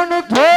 ಪ್ರಾಣ ಧ್ವನಿ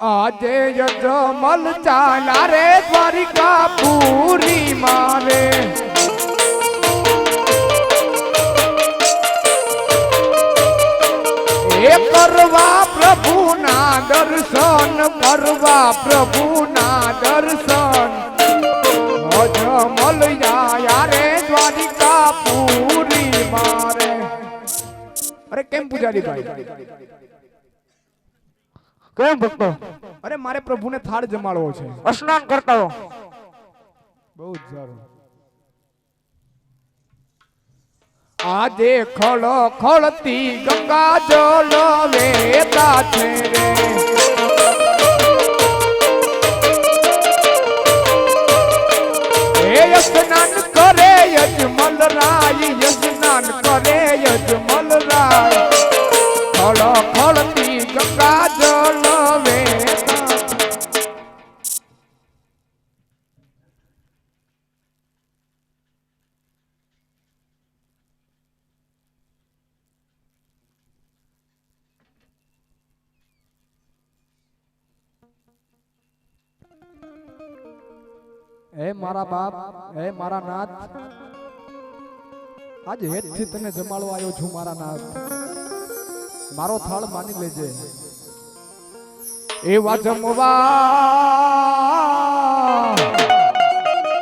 આજે યજમલ ચાલા રે દ્વારિકા પૂરી મારે. એ કરવા પ્રભુના દર્શન, કરવા પ્રભુના દર્શન. અજમલ યા રે દ્વારિકા પૂરી મારે. અરે કેમ પૂજારી ભાઈ? કેમ ભક્તો? અરે મારે પ્રભુને થાળ જમાડવો છે. સ્નાન કરતા હો. બહુ જ સારું. આજે ખળો ખળતી ગંગા જલ વેતા છે રે. એ સ્નાન કરે યજમલ રાય સ્નાન કરે યજમલ રાય હે મારા બાપ, હે મારા નાથ. આજ હેતથી તને જમાડવા આવ્યો છું મારા નાથ. મારો થાળ માની લેજે. એવા જમવા.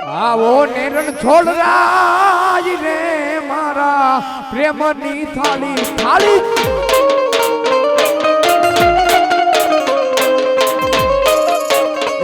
આવો નેરણ છોડરા મારા પ્રેમની થાળી થાળી.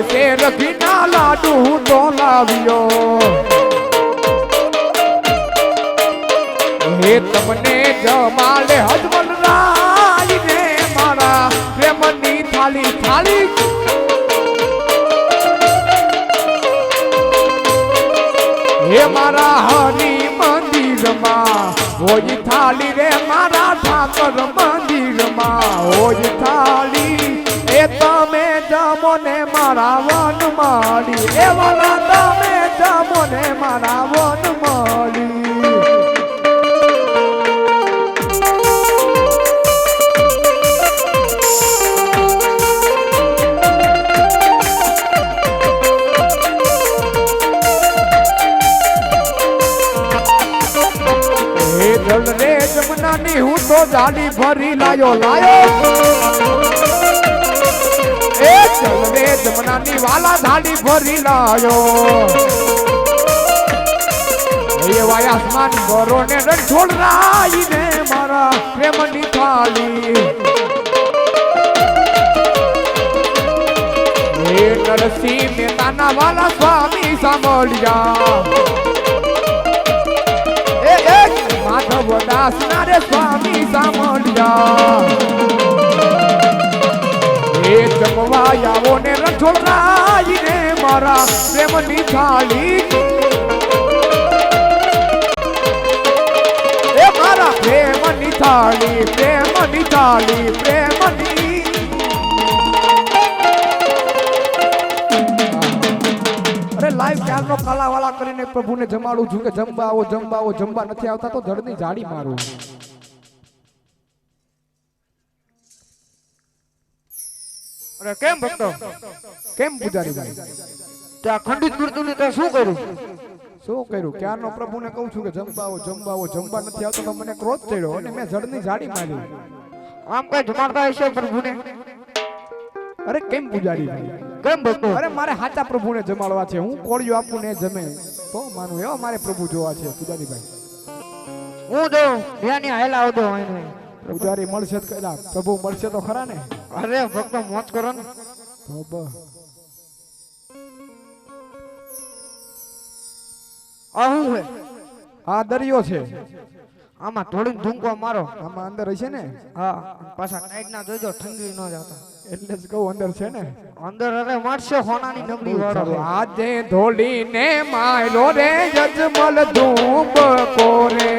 સવાતે શેર લાડુ હું તો લાવ્યો એ તમને જમાડે હજમલ રાય મારા પ્રેમની થાળી થાળી હે મારા હરી મંદિરમાં હોય થાળી રે મારા ઠાકર મંદિરમાં મારા વન માળી એ વાલા તમે જમો ને મારા વન માળી જલ રે જમનાની હું તો જાડી ભરી લાયો લાયો. રે જમનાની વાલા ધાડી ભરી લાયો. એવા આસમાન ગોરો ને રણછોડ રાઈ ને મારા પ્રેમની થાળી. નરસિંહ મહેતાના વાલા સ્વામી સાંભળ્યા. માધવ દાસ ના રે સ્વામી સાંભળ્યા. એ જમવા આવો ને મારા પ્રેમની થાળી. એ મારા પ્રેમની થાળી પ્રેમની થાળી, પ્રેમની. અરે લાઈવ ક્યાં ક્યારનો કાલાવાલા કરીને પ્રભુને જમાડું છું કે જમવા આવો જમવા આવો જમવા નથી આવતા તો જડની જાડી મારું. કેમ ભક્તો? કેમ પૂજારી ભાઈ ત્યાં ખંડિત મૃત્યુ તે શું કર્યું? શું કર્યું? ક્યારનો પ્રભુને કહું છું કે આવો જમવા જમવા નથી આવતો તો મને ક્રોધ ચડ્યો અને મેં જડની જાડી મારી. આમ કઈ જમાડતા હશે પ્રભુને? અરે કેમ પૂજારી ભાઈ કેમ ભક્તો? અરે મારે હાચા પ્રભુને જમાડવા છે. હું કોળિયો આપું ને જમે. તો માનું એવા મારે પ્રભુ જોવા છે પૂજારી ભાઈ હું જો ત્યાંની હેલા ને પૂજારી મળશે તો કહેલા પ્રભુ મળશે તો ખરા ને? અરે ફક્ત મોજ કરો ને. તો બસ આ દરિયો છે. આમાં થોડીક ધૂંકો મારો. આમાં અંદર હશે ને? હા પાછા નાઈટ ના જોજો ઠંડી ન જાતા. એટલે જ કહું અંદર છે ને? અંદર અરે મારશે હોનાની નબળી વાળો. આજે ધોળીને માયલો રે જજમલ ધૂપ કોરે.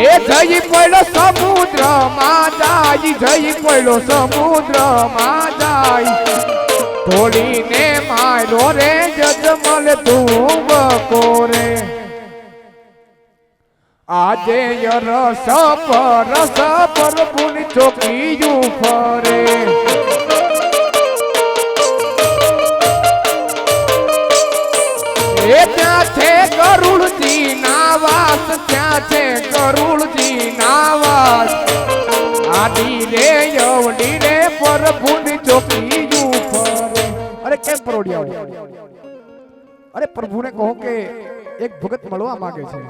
એ જઈ પડ્યો સમુદ્રમાં જાય, જઈ પડ્યો સમુદ્રમાં જાય. ધોળીને માયલો રે જજમલ ધૂમ કોરે આજે રસ પર રસ પર પુન ચોકીયું ફરે. એ વાસ ત્યાં છે કરુણજી ના વાસ આડી રે યવડી રે, પર પુન ચોકીયું ફરે અરે, કેમ પરોડિયા અરે, પ્રભુને કહો કે એક ભગત મળવા માંગે છે.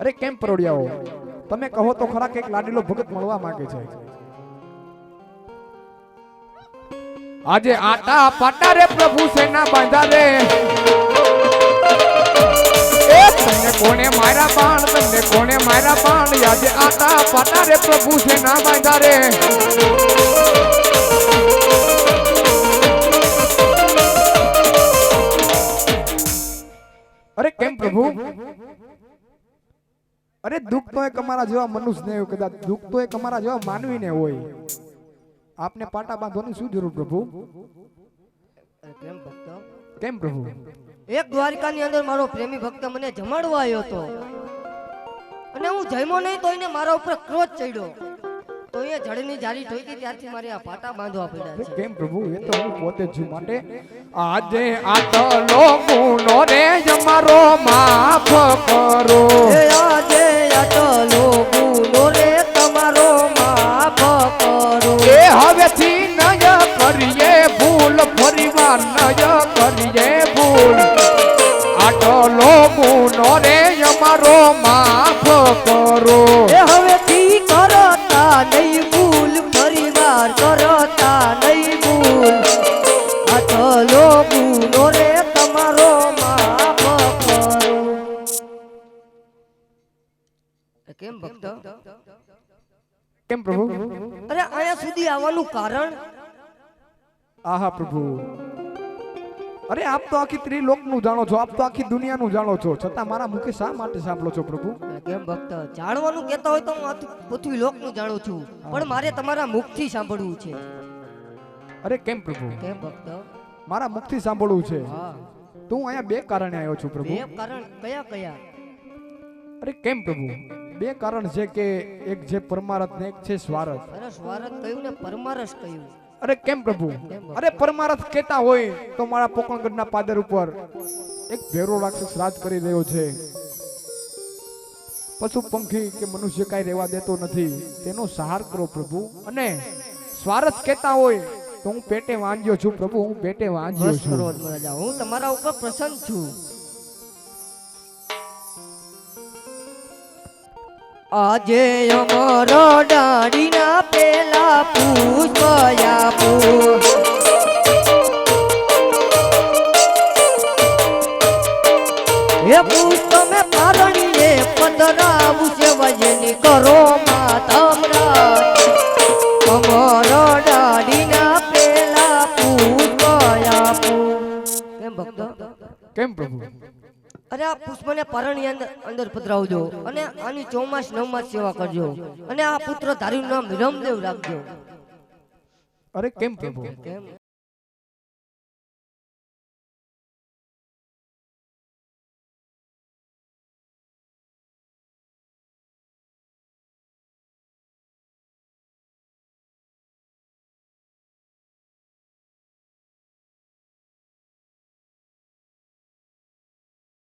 અરે, કેમ પરોડિયાઓ તમે કહો તો ખરા કે એક લાડીલો ભગત મળવા માંગે છે. આજે આટા પાટા રે, પ્રભુ સેના બાંધા રે. તમને કોને મારા બાણ? તમને કોને મારા બાણ? આજે આટા પાટા રે પ્રભુ સેના બાંધા રે. અરે કેમ પ્રભુ? અરે દુઃખ તો એક અમારા જેવા મનુષ્યને એવું કદાચ દુઃખ તો એક અમારા જેવા માનવીને હોય. આપને પાટા બાંધવાની શું જરૂર પ્રભુ? કેમ ભક્ત? કેમ પ્રભુ? એક દ્વારિકાની અંદર મારો પ્રેમી ભક્ત મને જમાડવા આવ્યો હતો. અને હું જમ્યો નહીં તો એને મારા ઉપર ક્રોધ ચડ્યો. તો એ જળની જારી ઠોકી ત્યારથી મારે આ પાટા બાંધવા પડ્યા છે. કેમ પ્રભુ? એ તો હું પોતે જ છું માટે. આજે આટલો ગુનો રે અમારો માફ કરો. આજે આટલો ગુનો રે અમારો માફ કરો. એ હવેથી કરતા નહીં ભૂલ પરિવાર કરતા નહીં ભૂલ. આટલો ગુનો રે તમારો માફ કરો. કેમ ભક્ત? કેમ પ્રભુ? અરે અહીંયા સુધી આવવાનું કારણ? આહા પ્રભુ. અરે આપ તો આખી ત્રિલોકનું જાણો છો આપ તો આખી દુનિયાનું જાણો છો. છતાં મારા મુખે શા માટે સાંભળો છો પ્રભુ? કેમ ભક્ત? જાણવાનું કહેતા હોય તો હું પૃથ્વી લોકનું જાણું છું. પણ મારે તમારા મુખથી સાંભળવું છે. અરે કેમ પ્રભુ? કેમ ભક્ત? મારા મુખથી સાંભળવું છે. હા. તો હું અહીંયા બે કારણે આવ્યો છું બે પ્રભુ કારણ? કયા કયા? અરે કેમ પ્રભુ? બે કારણ છે કે એક છે પરમારથ ને એક છે સ્વાર્થ. અરે સ્વારથ કયું ને પરમારસ કહ્યું અરે કેમ પ્રભુ? અરે પરમારથ કેતા હોય તો મારા પોકણગઢના પાદર ઉપર એક ભેરો રાક્ષસ રાજ કરી રહ્યો છે. પશુ પંખી કે મનુષ્ય કાંઈ રહેવા દેતો નથી. તેનો સહાર કરો પ્રભુ. અને સ્વાર્થ કહેતા હોય તો હું પેટે વાંજ્યો છું પ્રભુ હું પેટે વાંજ્યો છું. હું તમારા ઉપર પ્રસન્ન છું. આજે અમારો ડાળીના પેલા હે પુષ્પ મેં પારણીએ પધરાવું છે વજની કરો માતમરા અમારો ડાળીના પેલા કેમ પ્રભુ? અરે આ પુષ્પને પરણની અંદર અંદર પધરાવજો. અને આની ચોમાસ નવમાસ સેવા કરજો. અને આ પુત્ર તારું નામ વિરમદેવ રાખજો. અરે કેમ કેમ?